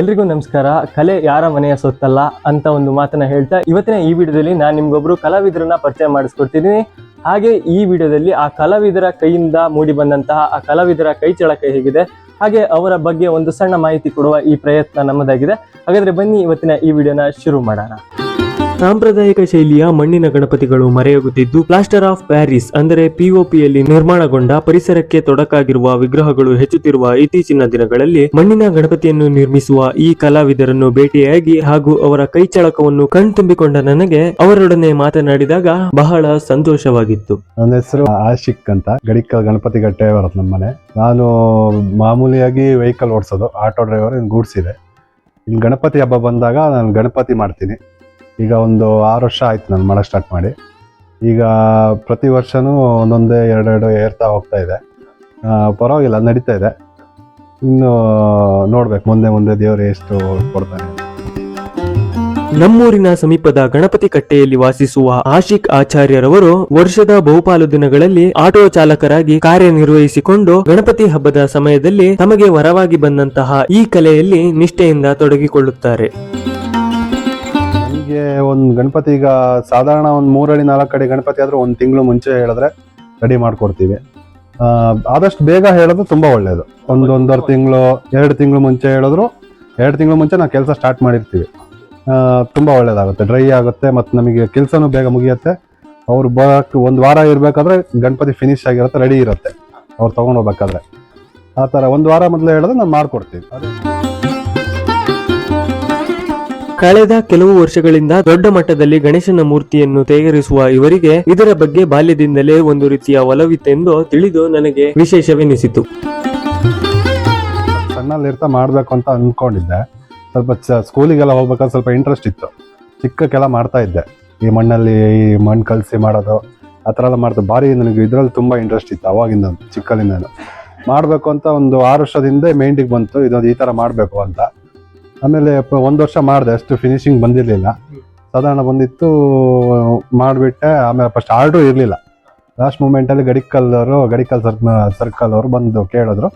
ಎಲ್ರಿಗೂ ನಮಸ್ಕಾರ. ಕಲೆ ಯಾರ ಮನೆಯ ಸೊತ್ತಲ್ಲ ಅಂತ ಒಂದು ಮಾತನ್ನ ಹೇಳ್ತಾ ಇವತ್ತಿನ ಈ ವಿಡಿಯೋದಲ್ಲಿ ನಾನು ನಿಮ್ಗೊಬ್ರು ಕಲಾವಿದರನ್ನ ಪರಿಚಯ ಮಾಡಿಸ್ಕೊಡ್ತೀನಿ ಹಾಗೆ ಈ ವಿಡಿಯೋದಲ್ಲಿ ಆ ಕಲಾವಿದರ ಕೈಯಿಂದ ಮೂಡಿ ಬಂದಂತಹ, ಆ ಕಲಾವಿದರ ಕೈ ಚಳಕ ಹೇಗಿದೆ, ಹಾಗೆ ಅವರ ಬಗ್ಗೆ ಒಂದು ಸಣ್ಣ ಮಾಹಿತಿ ಕೊಡುವ ಈ ಪ್ರಯತ್ನ ನಮ್ಮದಾಗಿದೆ. ಹಾಗಾದ್ರೆ ಬನ್ನಿ ಇವತ್ತಿನ ಈ ವಿಡಿಯೋನ ಶುರು ಮಾಡೋಣ. ಸಾಂಪ್ರದಾಯಿಕ ಶೈಲಿಯ ಮಣ್ಣಿನ ಗಣಪತಿಗಳು ಮರೆಯಾಗುತ್ತಿದ್ದು ಪ್ಲಾಸ್ಟರ್ ಆಫ್ ಪ್ಯಾರಿಸ್ ಅಂದರೆ ಪಿಒಪಿಯಲ್ಲಿ ನಿರ್ಮಾಣಗೊಂಡ ಪರಿಸರಕ್ಕೆ ತೊಡಕಾಗಿರುವ ವಿಗ್ರಹಗಳು ಹೆಚ್ಚುತ್ತಿರುವ ಇತ್ತೀಚಿನ ದಿನಗಳಲ್ಲಿ ಮಣ್ಣಿನ ಗಣಪತಿಯನ್ನು ನಿರ್ಮಿಸುವ ಈ ಕಲಾವಿದರನ್ನು ಭೇಟಿಯಾಗಿ ಹಾಗೂ ಅವರ ಕೈಚಳಕವನ್ನು ಕಣ್ತುಂಬಿಕೊಂಡ ನನಗೆ ಅವರೊಡನೆ ಮಾತನಾಡಿದಾಗ ಬಹಳ ಸಂತೋಷವಾಗಿತ್ತು. ನನ್ನ ಹೆಸರು ಆಶಿಕ್ ಅಂತ, ಗಡಿಕಲ್ ಗಣಪತಿ ಗಟ್ಟೆ ಬರುತ್ತೆ ನಮ್ಮ ಮನೆ ನಾನು ಮಾಮೂಲಿಯಾಗಿ ವೆಹಿಕಲ್ ಓಡಿಸೋದು ಆಟೋ ಡ್ರೈವರ್ ಗೂಡ್ಸ್ ಇದೆ. ಇಲ್ಲಿ ಗಣಪತಿ ಹಬ್ಬ ಬಂದಾಗ ನಾನು ಗಣಪತಿ ಮಾಡ್ತೀನಿ. ಈಗ ಒಂದು ಆರು ವರ್ಷ ಆಯ್ತು ನಾನು ಮಾಡಕ್ಕೆ ಸ್ಟಾರ್ಟ್ ಮಾಡಿ. ಈಗ ಪ್ರತಿ ವರ್ಷನೂ ಒಂದೊಂದೇ ಎರಡೆರಡು ಏರ್ತಾ ಹೋಗ್ತಾ ಇದೆ. ಪರವಾಗಿಲ್ಲ, ನಡೀತಾ ಇದೆ. ಇನ್ನು ನೋಡ್ಬೇಕು, ಮುಂದೆ ಮುಂದೆ ದೇವರು ಎಷ್ಟು ಕೊಡ್ತಾನೆ ನಮ್ಮೂರಿನ ಸಮೀಪದ ಗಣಪತಿ ಕಟ್ಟೆಯಲ್ಲಿ ವಾಸಿಸುವ ಆಶಿಕ್ ಆಚಾರ್ಯರವರು ವರ್ಷದ ಬಹುಪಾಲು ದಿನಗಳಲ್ಲಿ ಆಟೋ ಚಾಲಕರಾಗಿ ಕಾರ್ಯನಿರ್ವಹಿಸಿಕೊಂಡು ಗಣಪತಿ ಹಬ್ಬದ ಸಮಯದಲ್ಲಿ ತಮಗೆ ವರವಾಗಿ ಬಂದಂತಹ ಈ ಕಲೆಯಲ್ಲಿ ನಿಷ್ಠೆಯಿಂದ ತೊಡಗಿಕೊಳ್ಳುತ್ತಾರೆ. ನಮಗೆ ಒಂದು ಗಣಪತಿ ಈಗ ಸಾಧಾರಣ ಒಂದು ಮೂರಡಿ, ನಾಲ್ಕು ಅಡಿ ಗಣಪತಿ ಆದರೂ ಒಂದು ತಿಂಗಳು ಮುಂಚೆ ಹೇಳಿದ್ರೆ ರೆಡಿ ಮಾಡಿಕೊಡ್ತೀವಿ. ಆದಷ್ಟು ಬೇಗ ಹೇಳೋದು ತುಂಬಾ ಒಳ್ಳೇದು. ಒಂದು ಒಂದೂವರೆ ತಿಂಗಳು, ಎರಡು ತಿಂಗಳು ಮುಂಚೆ ಹೇಳಿದ್ರು, ಎರಡು ತಿಂಗಳು ಮುಂಚೆ ನಾವು ಕೆಲಸ ಸ್ಟಾರ್ಟ್ ಮಾಡಿರ್ತೀವಿ. ತುಂಬ ಒಳ್ಳೇದಾಗುತ್ತೆ. ಡ್ರೈ ಆಗುತ್ತೆ ಮತ್ತು ನಮಗೆ ಕೆಲಸನೂ ಬೇಗ ಮುಗಿಯುತ್ತೆ. ಅವ್ರು ಬರೋಕ್ಕೆ ಒಂದು ವಾರ ಇರಬೇಕಾದ್ರೆ ಗಣಪತಿ ಫಿನಿಶ್ ಆಗಿರುತ್ತೆ ರೆಡಿ ಇರುತ್ತೆ. ಅವ್ರು ತೊಗೊಂಡು ಹೋಗ್ಬೇಕಾದ್ರೆ. ಆ ಥರ ಒಂದು ವಾರ ಮೊದಲು ಹೇಳಿದ್ರೆ ನಾನು ಮಾಡ್ಕೊಡ್ತೀವಿ. ಅದೇ ಕಳೆದ ಕೆಲವು ವರ್ಷಗಳಿಂದ ದೊಡ್ಡ ಮಟ್ಟದಲ್ಲಿ ಗಣೇಶನ ಮೂರ್ತಿಯನ್ನು ತಯಾರಿಸುವ ಇವರಿಗೆ ಇದರ ಬಗ್ಗೆ ಬಾಲ್ಯದಿಂದಲೇ ಒಂದು ರೀತಿಯ ಒಲವಿತ್ತೆಂದು ತಿಳಿದು ನನಗೆ ವಿಶೇಷವೆನಿಸಿತು. ಸಣ್ಣಲ್ಲಿರ್ತಾ ಮಾಡಬೇಕು ಅಂತ ಅನ್ಕೊಂಡಿದ್ದೆ. ಸ್ವಲ್ಪ ಚ, ಸ್ಕೂಲಿಗೆಲ್ಲ ಹೋಗ್ಬೇಕಾದ್ರೆ ಸ್ವಲ್ಪ ಇಂಟ್ರೆಸ್ಟ್ ಇತ್ತು. ಚಿಕ್ಕಕ್ಕೆಲ್ಲ ಮಾಡ್ತಾ ಇದ್ದೆ. ಈ ಮಣ್ಣಲ್ಲಿ ಈ ಮಣ್ಣು ಕಲಸಿ ಮಾಡೋದು, ಆ ಥರ ಎಲ್ಲ ಮಾಡ್ತಾ ಭಾರಿ ನನಗೆ ಇದರಲ್ಲಿ ತುಂಬ ಇಂಟ್ರೆಸ್ಟ್ ಇತ್ತು, ಅವಾಗಿಂದ ಚಿಕ್ಕಲಿಂದ ಮಾಡಬೇಕು ಅಂತ ಒಂದು ಆರು ವರ್ಷದಿಂದ ಮೈಂಡಿಗೆ ಬಂತು. ಇದೊಂದು ಈ ಥರ ಮಾಡಬೇಕು ಅಂತ. ಆಮೇಲೆ ಪ- ಒಂದು ವರ್ಷ ಮಾಡಿದೆ, ಅಷ್ಟು ಫಿನಿಶಿಂಗ್ ಬಂದಿರಲಿಲ್ಲ. ಸಾಧಾರಣ ಬಂದಿತ್ತು, ಮಾಡಿಬಿಟ್ಟೆ, ಆಮೇಲೆ ಫಸ್ಟ್ ಆರ್ಡ್ರು ಇರಲಿಲ್ಲ. ಲಾಸ್ಟ್ ಮೂಮೆಂಟಲ್ಲಿ ಗಡಿಕಲ್ಲವರು ಗಡಿಕಲ್ ಸರ್ ಸರ್ಕಲ್ ಅವರು ಬಂದು ಕೇಳಿದ್ರು,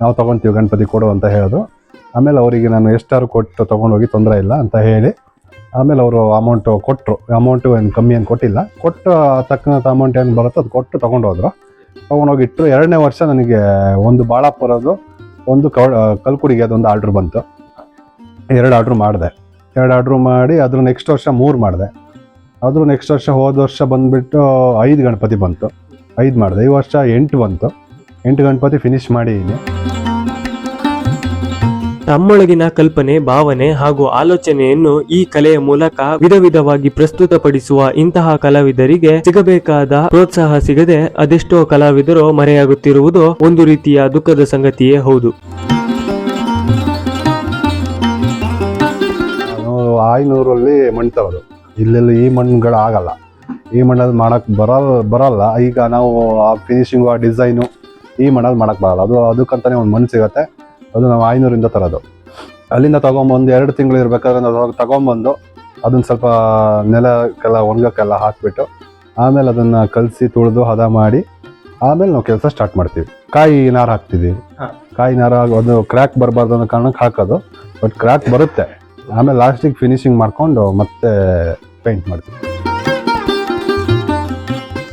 ನಾವು ತೊಗೊತೀವಿ ಗಣಪತಿ ಕೊಡು ಅಂತ ಹೇಳಿದ್ರು. ಆಮೇಲೆ ಅವರಿಗೆ ನಾನು ಎಷ್ಟಾದ್ರು ಕೊಟ್ಟು ತೊಗೊಂಡೋಗಿ ತೊಂದರೆ ಇಲ್ಲ ಅಂತ ಹೇಳಿ, ಆಮೇಲೆ ಅವರು ಅಮೌಂಟು ಕೊಟ್ಟರು ಅಮೌಂಟು ಏನು ಕಮ್ಮಿ ಏನು ಕೊಟ್ಟಿಲ್ಲ. ಕೊಟ್ಟು ತಕ್ಕಂಥ ಅಮೌಂಟ್ ಏನು ಬರುತ್ತೋ ಅದು ಕೊಟ್ಟು ತೊಗೊಂಡೋದ್ರು. ತೊಗೊಂಡೋಗಿ ಇಟ್ಟರು ಎರಡನೇ ವರ್ಷ ನನಗೆ ಒಂದು ಬಾಳಾಪುರದ್ದು, ಒಂದು ಕಲ್ಕುಡಿಗೆ ಅದೊಂದು ಆರ್ಡ್ರ್ ಬಂತು. ಎರಡು ಆರ್ಡ್ರ್ ಮಾಡಿದೆ. ಎರಡು ಆರ್ಡ್ರ್ ಮಾಡಿ ಅದ್ರ ನೆಕ್ಸ್ಟ್ ವರ್ಷ ಮೂರು ಮಾಡಿದೆ. ಆದರೂ ನೆಕ್ಸ್ಟ್ ವರ್ಷ ಹೋದ ವರ್ಷ ಬಂದುಬಿಟ್ಟು ಐದು ಗಣಪತಿ ಬಂತು. ಐದು ಮಾಡಿದೆ. ಈ ವರ್ಷ ಎಂಟು ಬಂತು. ಎಂಟು ಗಣಪತಿ ಫಿನಿಶ್ ಮಾಡಿದ್ದೀನಿ ತಮ್ಮೊಳಗಿನ ಕಲ್ಪನೆ, ಭಾವನೆ ಹಾಗೂ ಆಲೋಚನೆಯನ್ನು ಈ ಕಲೆಯ ಮೂಲಕ ವಿಧ ವಿಧವಾಗಿ ಪ್ರಸ್ತುತಪಡಿಸುವ ಇಂತಹ ಕಲಾವಿದರಿಗೆ ಸಿಗಬೇಕಾದ ಪ್ರೋತ್ಸಾಹ ಸಿಗದೆ ಅದೆಷ್ಟೋ ಕಲಾವಿದರು ಮರೆಯಾಗುತ್ತಿರುವುದು ಒಂದು ರೀತಿಯ ದುಃಖದ ಸಂಗತಿಯೇ ಹೌದು. ಆಯ್ನೂರಲ್ಲಿ ಮಣ್ಣು ಇಲ್ಲೆಲ್ಲ ಈ ಮಣ್ಣುಗಳು ಆಗಲ್ಲ ಈ ಮಣ್ಣಲ್ಲಿ ಮಾಡಕ್ ಬರ ಬರಲ್ಲ. ಈಗ ನಾವು ಆ ಫಿನಿಶಿಂಗು ಆ ಡಿಸೈನು ಈ ಮಣ್ಣಲ್ಲಿ ಮಾಡಕ್ ಬರಲ್ಲ. ಅದು ಅದಕ್ಕಂತಾನೆ ಒಂದು ಮಣ್ಣು ಸಿಗತ್ತೆ. ಅದು ನಾವು ಆಯ್ನೂರಿಂದ ತರೋದು. ಅಲ್ಲಿಂದ ತಗೊಂಬಂದು ಎರಡು ತಿಂಗಳು ಇರ್ಬೇಕಾದ್ರೆ ನಾವು ತಗೊಂಬಂದು ಅದನ್ನ ಸ್ವಲ್ಪ ನೆಲಕ್ಕೆಲ್ಲ ಒಣಗಕ್ಕೆಲ್ಲ ಹಾಕಿಬಿಟ್ಟು ಆಮೇಲೆ ಅದನ್ನ ಕಲಸಿ ತುಳಿದು ಹದ ಮಾಡಿ ಆಮೇಲೆ ನಾವು ಕೆಲಸ ಸ್ಟಾರ್ಟ್ ಮಾಡ್ತೀವಿ. ಕಾಯಿ ನಾರು ಹಾಕ್ತಿದ್ದೀವಿ. ಕಾಯಿ ನಾರು ಅದು ಕ್ರ್ಯಾಕ್ ಬರಬಾರ್ದು ಅನ್ನೋ ಕಾರಣಕ್ಕೆ ಹಾಕೋದು. ಬಟ್ ಕ್ರ್ಯಾಕ್ ಬರುತ್ತೆ. ಆಮೇಲೆ ಲಾಸ್ಟಿಗೆ ಫಿನಿಶಿಂಗ್ ಮಾಡ್ಕೊಂಡು ಮತ್ತೆ ಪೇಂಟ್ ಮಾಡ್ತೀವಿ.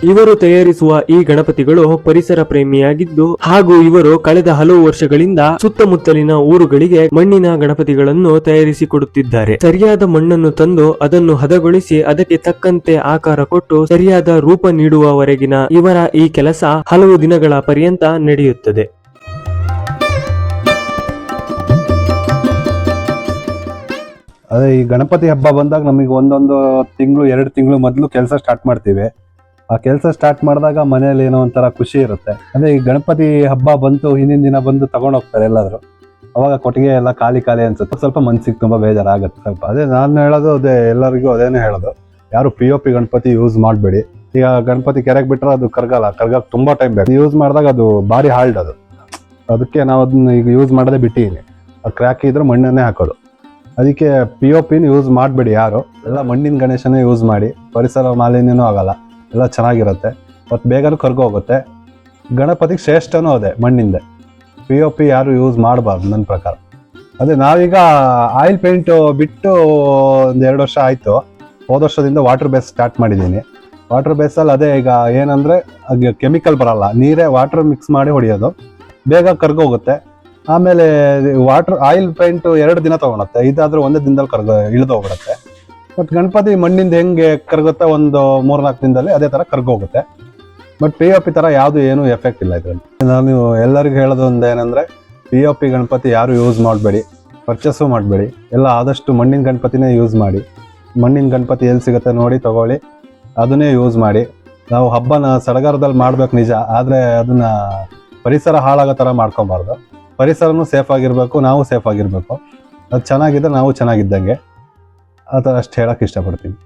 ಇವರು ತಯಾರಿಸುವ ಈ ಗಣಪತಿಗಳು ಪರಿಸರ ಪ್ರೇಮಿಯಾಗಿದ್ದು ಹಾಗೂ ಇವರು ಕಳೆದ ಹಲವು ವರ್ಷಗಳಿಂದ ಸುತ್ತಮುತ್ತಲಿನ ಊರುಗಳಿಗೆ ಮಣ್ಣಿನ ಗಣಪತಿಗಳನ್ನು ತಯಾರಿಸಿಕೊಡುತ್ತಿದ್ದಾರೆ ಸರಿಯಾದ ಮಣ್ಣನ್ನು ತಂದು ಅದನ್ನು ಹದಗೊಳಿಸಿ ಅದಕ್ಕೆ ತಕ್ಕಂತೆ ಆಕಾರ ಕೊಟ್ಟು ಸರಿಯಾದ ರೂಪ ನೀಡುವವರೆಗಿನ ಇವರ ಈ ಕೆಲಸ ಹಲವು ದಿನಗಳ ಪರ್ಯಂತ ನಡೆಯುತ್ತದೆ. ಅದೇ ಈ ಗಣಪತಿ ಹಬ್ಬ ಬಂದಾಗ ನಮಗೆ ಒಂದೊಂದು ತಿಂಗಳು, ಎರಡು ತಿಂಗಳು ಮೊದಲು ಕೆಲಸ ಸ್ಟಾರ್ಟ್ ಮಾಡ್ತೀವಿ. ಆ ಕೆಲಸ ಸ್ಟಾರ್ಟ್ ಮಾಡಿದಾಗ ಮನೇಲಿ ಏನೋ ಒಂಥರ ಖುಷಿ ಇರುತ್ತೆ. ಅದೇ ಈ ಗಣಪತಿ ಹಬ್ಬ ಬಂತು, ಹಿಂದಿನ ದಿನ ಬಂದು ತಗೊಂಡು ಹೋಗ್ತಾರೆ ಎಲ್ಲಾದರೂ. ಅವಾಗ ಕೊಟ್ಟಿಗೆ ಎಲ್ಲ ಖಾಲಿ ಖಾಲಿ ಅನ್ಸುತ್ತೆ. ಸ್ವಲ್ಪ ಮನ್ಸಿಗೆ ತುಂಬ ಬೇಜಾರಾಗುತ್ತೆ ಸ್ವಲ್ಪ. ಅದೇ ನಾನು ಹೇಳೋದು, ಅದೇ ಎಲ್ಲರಿಗೂ ಅದೇನೇ ಹೇಳೋದು. ಯಾರು P O P Ganapati use ಮಾಡಬೇಡಿ. ಈಗ ಗಣಪತಿ ಕೆರೆಗೆ ಬಿಟ್ಟರೆ ಅದು ಕರ್ಗಲ್ಲ. ಕರ್ಗಕ್ಕೆ ತುಂಬ ಟೈಮ್ ಬೇಕು. ಯೂಸ್ ಮಾಡಿದಾಗ ಅದು ಭಾರಿ ಹಾಲ್ಡ್ ಅದು. ಅದಕ್ಕೆ ನಾವು ಅದನ್ನ ಈಗ ಯೂಸ್ ಮಾಡೋದೇ ಬಿಟ್ಟಿದ್ದೀನಿ ಕ್ರ್ಯಾಕ್ ಇದ್ರೆ ಮಣ್ಣನ್ನೇ ಹಾಕೋದು. ಅದಕ್ಕೆ ಪಿ ಒ ಪಿನ ಯೂಸ್ ಮಾಡಬೇಡಿ ಯಾರು. ಎಲ್ಲ ಮಣ್ಣಿನ ಗಣೇಶನೇ ಯೂಸ್ ಮಾಡಿ, ಪರಿಸರ ಮಾಲಿನ್ಯನೂ ಆಗಲ್ಲ. ಎಲ್ಲ ಚೆನ್ನಾಗಿರುತ್ತೆ. ಮತ್ತು ಬೇಗನೂ ಕರ್ಗೋಗುತ್ತೆ ಗಣಪತಿಗೆ ಶ್ರೇಷ್ಠನೂ ಅದೇ ಮಣ್ಣಿಂದೆ. ಪಿ ಒ ಪಿ ಯಾರು ಯೂಸ್ ಮಾಡಬಾರ್ದು ನನ್ನ ಪ್ರಕಾರ. ಅದೇ ನಾವೀಗ ಆಯಿಲ್ ಪೇಂಟು ಬಿಟ್ಟು ಒಂದು ಎರಡು ವರ್ಷ ಆಯಿತು. ಹೋದ ವರ್ಷದಿಂದ ವಾಟರ್ ಬೇಸ್ ಸ್ಟಾರ್ಟ್ ಮಾಡಿದ್ದೀನಿ. ವಾಟರ್ ಬೇಸಲ್ಲಿ ಅದೇ ಈಗ ಏನಂದರೆ ಕೆಮಿಕಲ್ ಬರಲ್ಲ. ನೀರೇ ವಾಟರ್ ಮಿಕ್ಸ್ ಮಾಡಿ ಹೊಡೆಯೋದು. ಬೇಗ ಕರ್ಗೋಗುತ್ತೆ ಆಮೇಲೆ ವಾಟರ್, ಆಯಿಲ್ ಪೇಂಟ್ ಎರಡು ದಿನ ತೊಗೊಳತ್ತೆ. ಇದಾದ್ರೆ ಒಂದೇ ದಿನದಲ್ಲಿ ಕರ್ಗ ಇಳಿದೋಗ್ಬಿಡತ್ತೆ ಬಟ್ ಗಣಪತಿ ಮಣ್ಣಿಂದ ಹೆಂಗೆ ಕರ್ಗುತ್ತಾ? ಒಂದು ಮೂರ್ನಾಲ್ಕು ದಿನದಲ್ಲಿ ಅದೇ ಥರ ಕರ್ಗೋಗುತ್ತೆ ಬಟ್ ಪಿ ಒ ಪಿ ಥರ ಯಾವುದು ಏನೂ ಎಫೆಕ್ಟ್ ಇಲ್ಲ ಇದರಲ್ಲಿ. ನಾನು ಎಲ್ಲರಿಗೂ ಹೇಳೋದು ಒಂದು ಏನಂದರೆ ಪಿ ಒ ಪಿ ಗಣಪತಿ ಯಾರು ಯೂಸ್ ಮಾಡಬೇಡಿ. ಪರ್ಚೇಸು ಮಾಡಬೇಡಿ. ಎಲ್ಲ ಆದಷ್ಟು ಮಣ್ಣಿನ ಗಣಪತಿನೇ ಯೂಸ್ ಮಾಡಿ. ಮಣ್ಣಿನ ಗಣಪತಿ ಎಲ್ಲಿ ಸಿಗುತ್ತೆ ನೋಡಿ ತಗೊಳ್ಳಿ. ಅದನ್ನೇ ಯೂಸ್ ಮಾಡಿ. ನಾವು ಹಬ್ಬನ ಸಡಗರದಲ್ಲಿ ಮಾಡ್ಬೇಕು ನಿಜ, ಆದರೆ ಅದನ್ನು ಪರಿಸರ ಹಾಳಾಗೋ ಥರ ಮಾಡ್ಕೊಬಾರ್ದು. ಪರಿಸರನೂ ಸೇಫ್ ಆಗಿರಬೇಕು, ನಾವು ಸೇಫ್ ಆಗಿರಬೇಕು. ಅದು ಚೆನ್ನಾಗಿದ್ದರೆ ನಾವು ಚೆನ್ನಾಗಿದ್ದಂಗೆ. ಆ ಥರ ಅಷ್ಟು ಹೇಳಕ್ಕೆ ಇಷ್ಟಪಡ್ತೀನಿ.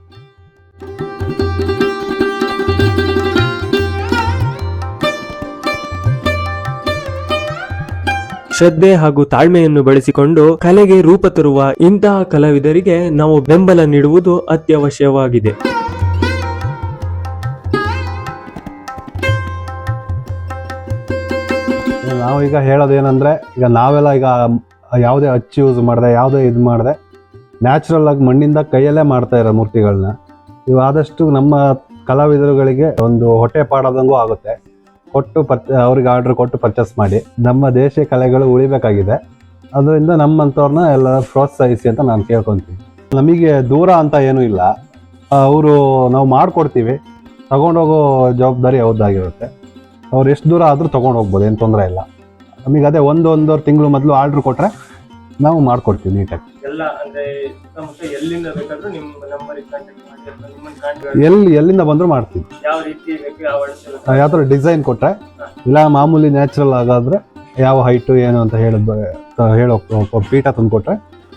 ಶ್ರದ್ಧೆ ಹಾಗೂ ತಾಳ್ಮೆಯನ್ನು ಬಳಸಿಕೊಂಡು ಕಲೆಗೆ ರೂಪ ತರುವ ಇಂತಹ ಕಲಾವಿದರಿಗೆ ನಾವು ಬೆಂಬಲ ನೀಡುವುದು ಅತ್ಯವಶ್ಯವಾಗಿದೆ. ನಾವೀಗ ಹೇಳೋದೇನೆಂದರೆ, ಈಗ ನಾವೆಲ್ಲ ಈಗ ಯಾವುದೇ ಅಚ್ಚು ಯೂಸ್ ಮಾಡಿದೆ, ಯಾವುದೇ ಇದು ಮಾಡಿದೆ ನ್ಯಾಚುರಲ್ ಆಗಿ ಮಣ್ಣಿಂದ ಕೈಯಲ್ಲೇ ಮಾಡ್ತಾ ಇರೋ ಮೂರ್ತಿಗಳನ್ನ ಇವು ಆದಷ್ಟು ನಮ್ಮ ಕಲಾವಿದರುಗಳಿಗೆ ಒಂದು ಹೊಟ್ಟೆ ಪಾಡೋದಂಗೂ ಆಗುತ್ತೆ. ಕೊಟ್ಟು ಪರ್ಚ, ಅವ್ರಿಗೆ ಆರ್ಡ್ರ್ ಕೊಟ್ಟು ಪರ್ಚೇಸ್ ಮಾಡಿ. ನಮ್ಮ ದೇಶೀಯ ಕಲೆಗಳು ಉಳಿಬೇಕಾಗಿದೆ. ಅದರಿಂದ ನಮ್ಮಂಥವ್ರನ್ನ ಎಲ್ಲ ಪ್ರೋತ್ಸಾಹಿಸಿ ಅಂತ ನಾನು ಕೇಳ್ಕೊತೀನಿ. ನಮಗೆ ದೂರ ಅಂತ ಏನೂ ಇಲ್ಲ. ಅವರು ನಾವು ಮಾಡಿಕೊಡ್ತೀವಿ. ತಗೊಂಡೋಗೋ ಜವಾಬ್ದಾರಿ ಅವ್ರದ್ದಾಗಿರುತ್ತೆ ಅವ್ರು ಎಷ್ಟು ದೂರ ಆದರೂ ತೊಗೊಂಡು ಹೋಗ್ಬೋದು ಏನು ತೊಂದರೆ ಇಲ್ಲ. ನಮಗೆ ಅದೇ ಒಂದು ಒಂದೂವರೆ ತಿಂಗಳು ಮೊದಲು ಆರ್ಡ್ರ್ ಕೊಟ್ಟರೆ ನಾವು ಮಾಡ್ಕೊಡ್ತೀವಿ ನೀಟಾಗಿ ಎಲ್ಲ ಅಂದ್ರೆ ಸುತ್ತಮುತ್ತ ಎಲ್ಲಿಂದ ಬೇಕಾದ್ರೂ ನಿಮ್ಮ ನಂಬರಿಗೆ ಕಾಂಟ್ಯಾಕ್ಟ್ ಮಾಡಿ ಅಥವಾ ನಿಮ್ಮನ್ನ ಕಾಂಟ್ಯಾಕ್ಟ್ ಎಲ್ಲಿ ಎಲ್ಲಿಂದ ಬಂದರೂ ಮಾಡ್ತೀವಿ. ಯಾವ ರೀತಿ ಬೇಕು ಯಾವ ಅಳತೆ ನಾವು ಯಾವ ಥರ ಡಿಸೈನ್ ಕೊಟ್ಟರೆ ಇಲ್ಲ ಮಾಮೂಲಿ ನ್ಯಾಚುರಲ್ ಆಗಾದ್ರೆ ಯಾವ ಹೈಟು ಏನು ಅಂತ ಹೇಳಿದ ಹೇಳೋ ಪೀಠ ತಂದು ಕೊಟ್ಟರೆ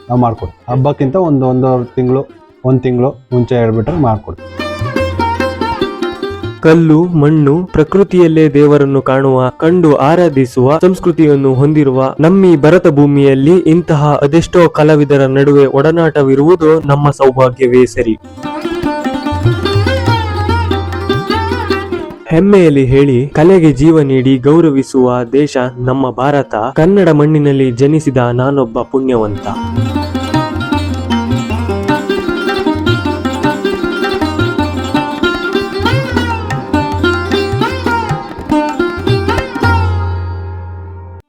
ನಾವು ಮಾಡ್ಕೊಡ್ತೀವಿ. ಹಬ್ಬಕ್ಕಿಂತ ಒಂದು ಒಂದೂವರೆ ತಿಂಗಳು ಒಂದು ತಿಂಗಳು ಮುಂಚೆ ಹೇಳ್ಬಿಟ್ರೆ ಮಾಡ್ಕೊಡ್ತೀವಿ. ಕಲ್ಲು, ಮಣ್ಣು, ಪ್ರಕೃತಿಯಲ್ಲೇ ದೇವರನ್ನು ಕಾಣುವ, ಕಂಡು ಆರಾಧಿಸುವ, ಸಂಸ್ಕೃತಿಯನ್ನು ಹೊಂದಿರುವ ನಮ್ಮಿ ಭರತ ಭೂಮಿಯಲ್ಲಿ ಇಂತಹ ಅದೆಷ್ಟೋ ಕಲಾವಿದರ ನಡುವೆ ಒಡನಾಟವಿರುವುದು ನಮ್ಮ ಸೌಭಾಗ್ಯವೇ ಸರಿ. ಹೆಮ್ಮೆಯಲ್ಲಿ ಹೇಳಿ ಕಲೆಗೆ ಜೀವ ನೀಡಿ ಗೌರವಿಸುವ ದೇಶ ನಮ್ಮ ಭಾರತ. ಕನ್ನಡ ಮಣ್ಣಿನಲ್ಲಿ ಜನಿಸಿದ ನಾನೊಬ್ಬ ಪುಣ್ಯವಂತ.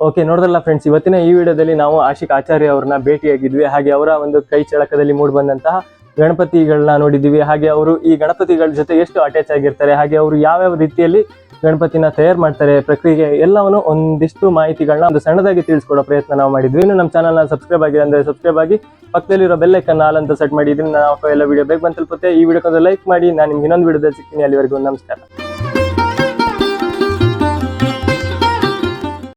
ಓಕೆ ನೋಡಿದ್ರಲ್ಲ ಫ್ರೆಂಡ್ಸ್ ಇವತ್ತಿನ ಈ ವಿಡಿಯೋದಲ್ಲಿ ನಾವು ಆಶಿಕ್ ಆಚಾರ್ಯ ಅವ್ರನ್ನ ಭೇಟಿಯಾಗಿದ್ವಿ. ಹಾಗೆ ಅವರ ಒಂದು ಕೈ ಚಳಕದಲ್ಲಿ ಮೂಡ್ ಬಂದಂತಹ ಗಣಪತಿಗಳನ್ನ ನೋಡಿದ್ವಿ ಹಾಗೆ ಅವರು ಈ ಗಣಪತಿಗಳ ಜೊತೆ ಎಷ್ಟು ಅಟ್ಯಾಚ್ ಆಗಿರ್ತಾರೆ. ಹಾಗೆ ಅವರು ಯಾವ್ಯಾವ ರೀತಿಯಲ್ಲಿ ಗಣಪತಿನ ತಯಾರು ಮಾಡ್ತಾರೆ, ಪ್ರಕ್ರಿಯೆ ಎಲ್ಲವನ್ನು ಒಂದಿಷ್ಟು ಮಾಹಿತಿಗಳನ್ನ ಒಂದು ಸಣ್ಣದಾಗಿ ತಿಳಿಸ್ಕೊಡೋ ಪ್ರಯತ್ನ ನಾವು ಮಾಡಿದ್ವಿ. ಇನ್ನು ನಮ್ಮ ಚಾನಲ್ನ ಸಬ್ಸ್ಕ್ರೈಬ್ ಆಗಿದೆ ಅಂದರೆ ಸಬ್ಸ್ಕ್ರೈಬ್ ಆಗಿ ಪಕ್ಕದಲ್ಲಿರೋ ಬೆಲ್ಲೈಕನ್ ಆಲ್ ಅಂತ ಸೆಟ್ ಮಾಡಿ, ಇದನ್ನ ನಾವು ಎಲ್ಲ ವಿಡಿಯೋ ಬೇಗ ಬಂದು ತಲುಪುತ್ತೆ. ಈ ವಿಡಿಯೋಕ್ಕೊಂದು ಲೈಕ್ ಮಾಡಿ, ನಾನು ನಿಮ್ಗೆ ಇನ್ನೊಂದು ವಿಡಿಯೋದಲ್ಲಿ ಸಿಗ್ತೀನಿ. ಅಲ್ಲಿವರೆಗೂ ನಮಸ್ಕಾರ.